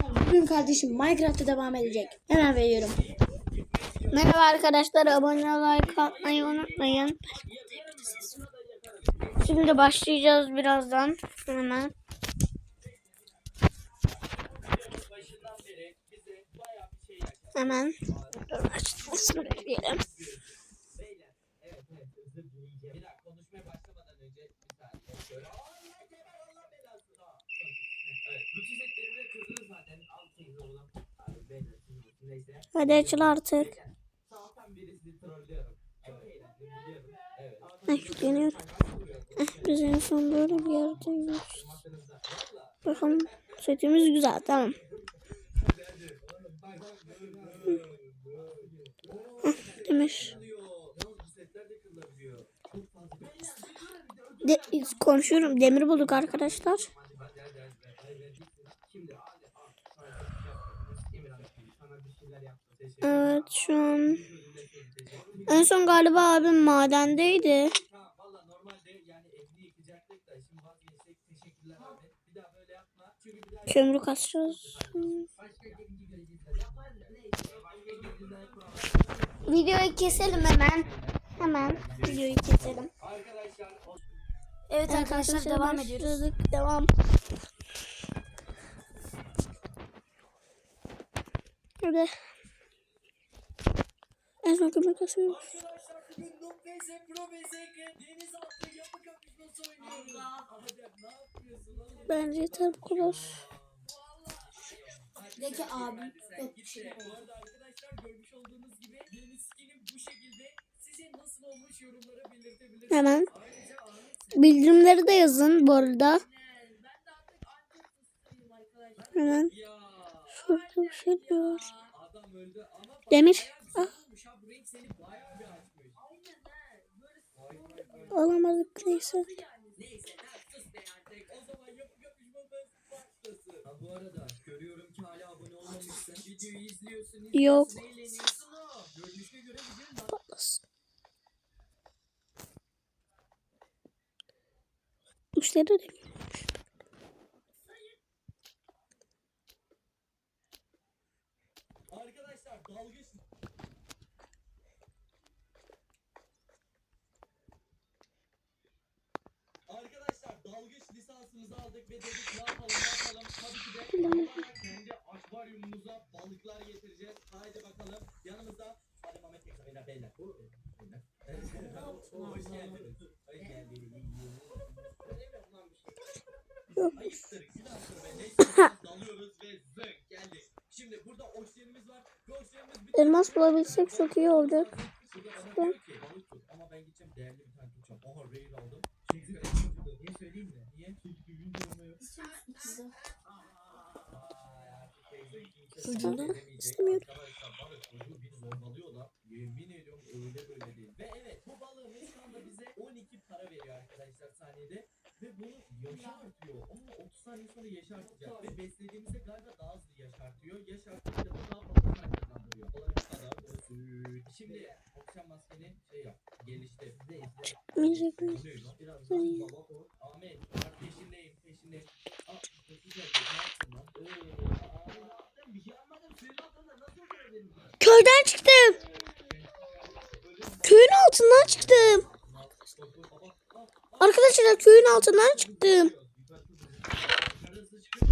Bugün kardeşim Minecraft'ta devam edecek. Hemen veriyorum. Merhaba arkadaşlar. Abone like atmayı unutmayın. Şimdi başlayacağız birazdan. Hemen. Hemen. Dur açılmasını bekleyelim. konuşmaya başlamadan önce bir saniye şöyle. Allah belasını. Evet. Bütün setlerimi kırdınız zaten. Altıyız oğlum. Abi beyler sizin neyse. Hadi açıl artık. Evet. Eh, biz en son böyle bir yerdeyiz. Bakın setimiz güzel tamam. Heh, Demir. Bu setler de kırılabiliyor. Çok fazla. De konuşuyorum. Demir bulduk arkadaşlar. Şimdi hadi al. Sana bir şey yaptım. Emirhan, sana bir şeyler yaptım. Teşekkür Evet şu an. En son galiba abim madendeydi. Kömrü kasacağız. Videoyu keselim hemen. Hemen videoyu keselim. Arkadaşlar Evet arkadaşlar devam ediyoruz. Devam. Hadi. Hadi ne yapıyorsun oğlum? Bence bu kadar. De ki abi yok bir şey Bu arada arkadaşlar görmüş olduğunuz gibi yeni skinim bu şekilde. Size nasıl olmuş yorumlara belirtebilirsiniz. Hemen. Bildirimleri de yazın bu arada. Hemen. Şurada bir şey ama Demir. bayağı olmuş ha. Bu renk seni bayağı bir açmış. Aynen he. Böyle. Alamadık neyse. Neyse lan sus be artık. O zaman yapı kapışmamız başlasın. Ha bu arada görüyorum ki hala abone olmamışsın. Videoyu izliyorsun. Yok. izliyorsun, Eğleniyorsun o. Görünüşe göre videonun Patlasın. Üçleri de Arkadaşlar dalgıç Arkadaşlar dalgıç lisansımızı aldık ve dedik ne yapalım ne yapalım tabii ki de kendi akvaryumumuza balıklar getireceğiz. Haydi bakalım yanımızda hadi Mehmet Teksa beyler beyler. Hoş geldiniz. Hoş geldiniz. Ayıptır, günahtır be. Neyse dalıyoruz ve zınk geldik. Şimdi burada oksijenimiz var. Oksijenimiz Elmas bulabilsek çok iyi olacak. Burada bana diyor ki balık tut ama ben gideceğim değerli bir tane tutacağım. Aha rail aldım. Çünkü niye söyleyeyim mi? Niye? Çünkü gün doğmuyor. Ucunda istemiyorum. Arkadaşlar balık çocuğu bir zorbalıyorlar. Yemin ediyorum öyle böyle değil. Ve evet bu balığımız şu anda bize 12 para veriyor arkadaşlar saniyede. Ve bunu yaşı artıyor. Ama 30 saniye sonra yaşı artacak. Ve beslediğimizde galiba daha hızlı yaş artıyor. Yaş artınca da daha fazla para kazandırıyor. Bu kadar basit. Şimdi oksijen maskeni şey yap. Ne lan? Biraz daha baba. Ahmet. Peşindeyim. Peşindeyim. Aa. Geldi. Ne yaptın lan? Ee, aa, bir şey yapmadım. Suyun altında nasıl görebilirim? Köyden çıktım. Köyün altından çıktım. Arkadaşlar köyün altından çıktım.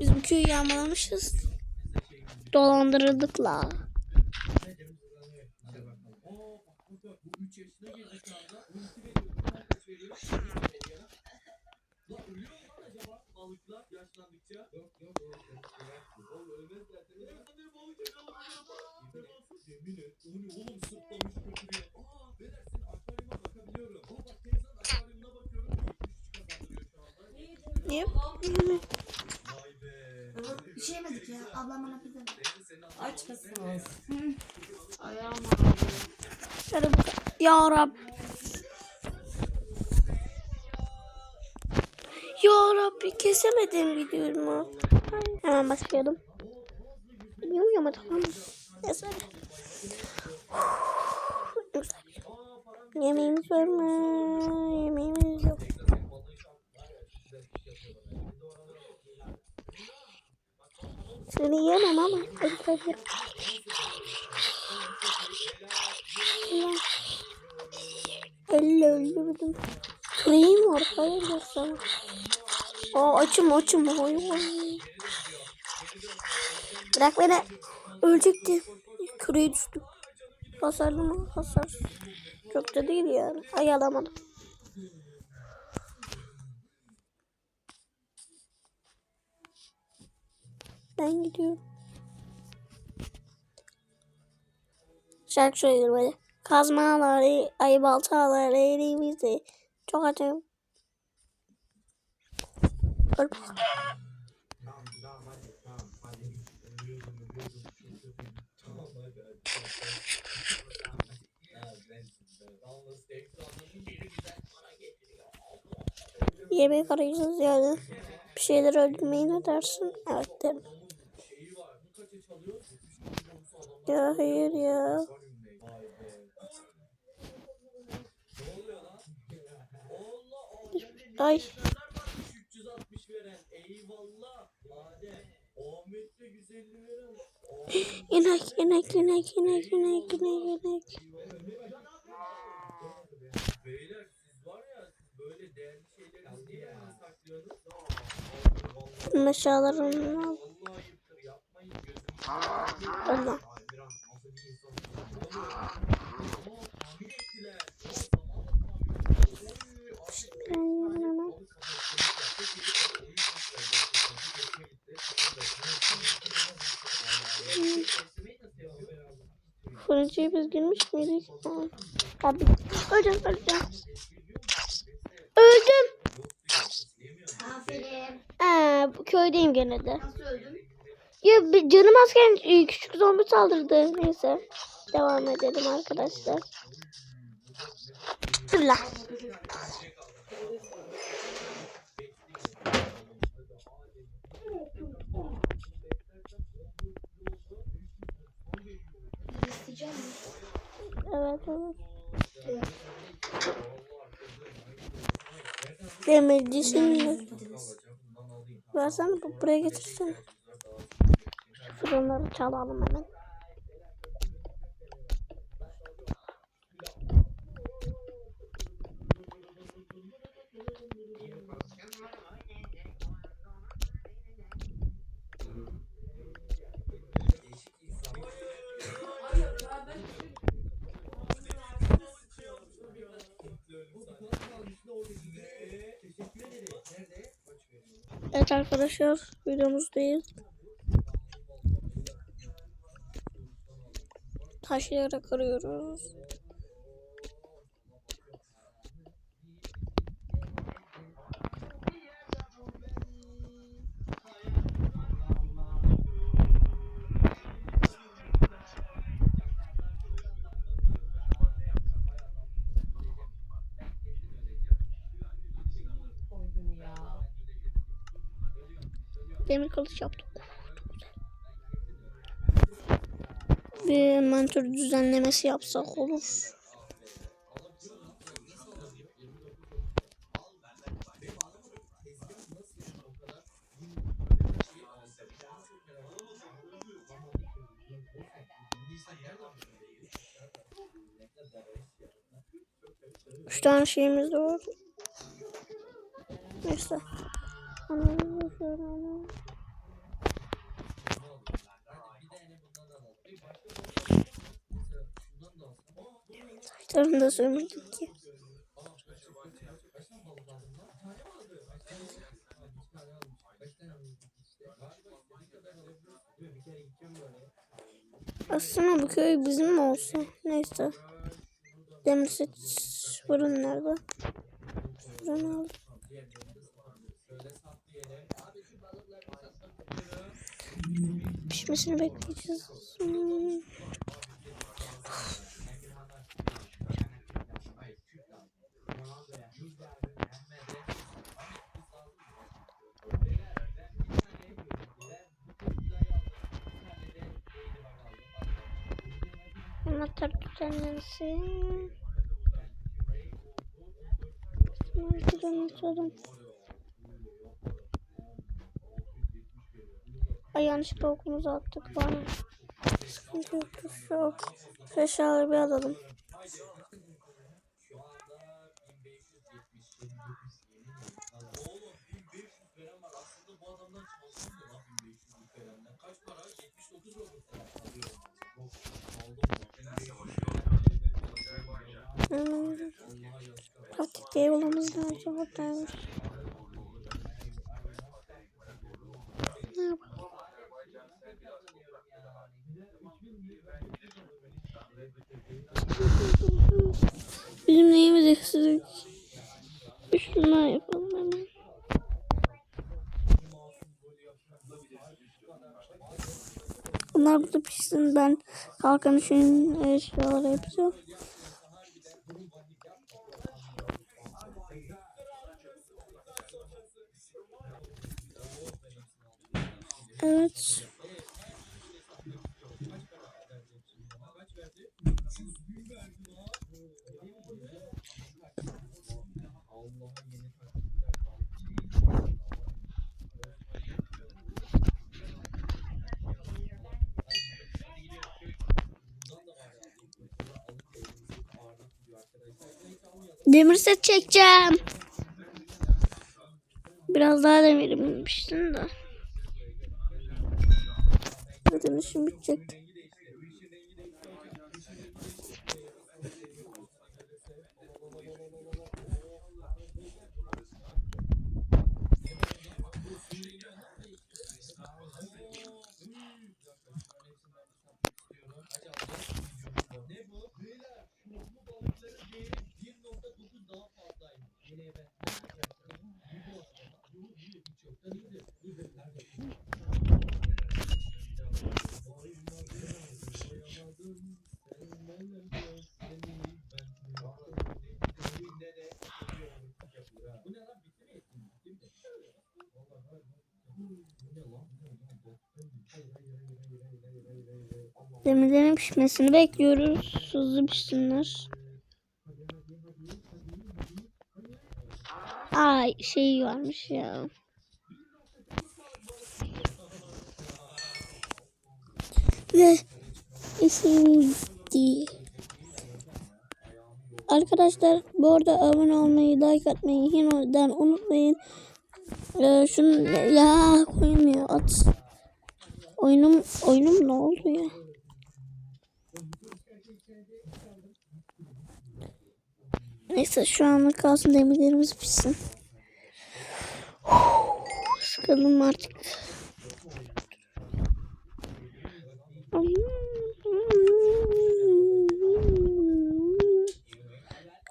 Biz bu köyü yağmalamışız. Dolandırıldıkla. Oo, Niye? Vay be. Bir şey yemedik ya. Ablam bana pizza. Aç mısınız? Ayağım bakalım. Ya Rab. Ya Rabbi kesemedim videomu. Hemen başlayalım. Ama tamam. Neyse. Yemeğimiz var mı? Yemeğimiz yok. Seni yemem ama öldürebilirim. Elle öldürdüm. Kırayım var. Hayırdır sana. Aa açım açım. Oy, oy. Bırak beni. Ölecekti. Küreye düştü. Hasarlı mı? Hasar. Çok da değil yani. Ay alamadım. Ben gidiyorum. Şarkı söylüyorum hadi. Kazmaları, ay baltaları elimizde. Çok getiriyor. Yemek arayacağız yani. Bir şeyler öldürmeyi ne dersin? Evet derim. Şeyi var. Bu kaça çalıyor? Ya hayır ya. Allah Allah. Ay 360 veren. Eyvallah. Adem. Ahmet de 150 veren. inek inek inek inek inek inek inek. Siz var Fırıncıya biz girmiş miydik? Abi öleceğim öleceğim. Öldüm. Aferin. Ee, bu köydeyim gene de. Nasıl öldün? Ya bir canım azken e, küçük zombi saldırdı. Neyse. Devam edelim arkadaşlar. Mi? Evet evet. Demircisin. Versene bu buraya getirsin. Fırınları çalalım hemen. Evet arkadaşlar videomuzdayız. Taşları kırıyoruz. Demir kılıç yaptım. Bir mentor düzenlemesi yapsak olur. Üç tane şeyimiz de var. Neyse. Anamızı şöyle alalım. Saçlarını da sömürdük ki. Aslında bu köy bizim mi olsa? Neyse. Demir set fırın nerede? Fırın aldım. Pişmesini bekleyeceğiz. Hmm. Anahtar düzenlensin. Anahtarı unutalım. Ay yanlışlıkla okumuzu attık bana. Sıkıntı yok. Şu şu eşyaları bir alalım. Şu anda 1577 Oğlum 1500 veren var. Aslında bu adamdan çalsın mı lan 1500 verenden? Kaç para? 79 oldu. Yok, aldım mı? Hmm. Pratik diye yolumuz lazım. Buradaymış. Ne yapalım? Bizim neyimiz eksik? Şundan yapalım hemen. Bunlar burada pişsin. Ben kalkan için eşyaları yapacağım. Evet. Demir set çekeceğim. Biraz daha demirim demiştin de. Zaten işim bitecekti. Ne bu? Beyler, şu bu balıkların değeri 1.9 daha fazlaymış. Yine ben ne yapacaktım? Bu bu arada. Bu bu hiç yoktan iyidir. Bu da nerede? Bu ne lan? Bitti mi ettin? Bitti mi? Bu ne lan? Demirlerin pişmesini bekliyoruz. Hızlı pişsinler. Ay şey varmış ya. Ve şimdi Arkadaşlar bu arada abone olmayı, like atmayı yeniden unutmayın. Ee, şunu ya koymuyor at. Oyunum oyunum ne oldu ya? Neyse şu anlık kalsın demirlerimiz pişsin. Sıkıldım artık.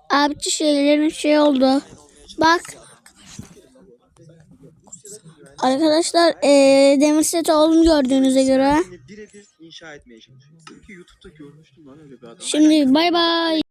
Abici şeylerin şey oldu. Bak. Arkadaşlar eee demir set oldum gördüğünüze göre. Şimdi bay bay.